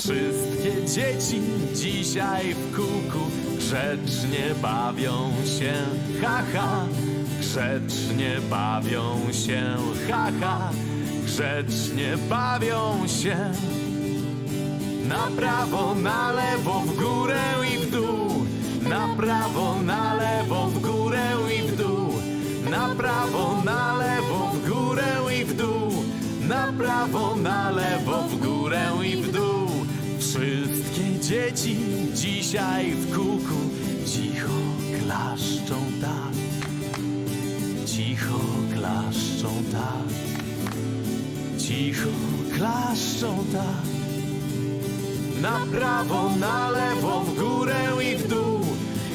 Wszystkie dzieci dzisiaj w kółku grzecznie bawią się, haha, grzecznie bawią się, haha, grzecznie bawią się. Na prawo, na lewo, w górę i w dół. Na prawo, na lewo, w górę i w dół. Na prawo, na lewo, w górę i w dół. Na prawo, na lewo, Wszystkie dzieci dzisiaj w kółku cicho klaszczą tak. Cicho klaszczą tak. Cicho klaszczą tak. Na prawo, na lewo, w górę i w dół.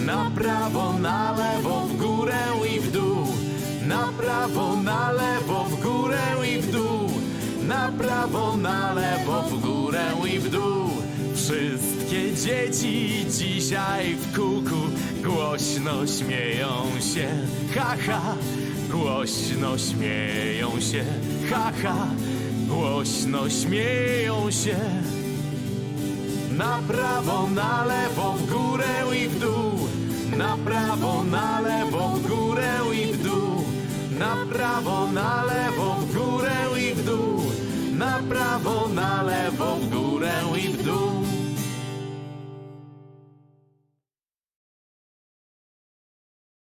Na prawo, na lewo, w górę i w dół. Na prawo, na lewo, w górę i w dół. Na prawo, na lewo, w górę i w dół. Wszystkie dzieci dzisiaj w kółku głośno śmieją się, haha. Głośno śmieją się, haha. Głośno śmieją się. Na prawo, na lewo, w górę i w dół. Na prawo, na lewo, w górę i w dół. Na prawo, na lewo, w górę i w dół. Na prawo, na lewo, w górę i w dół.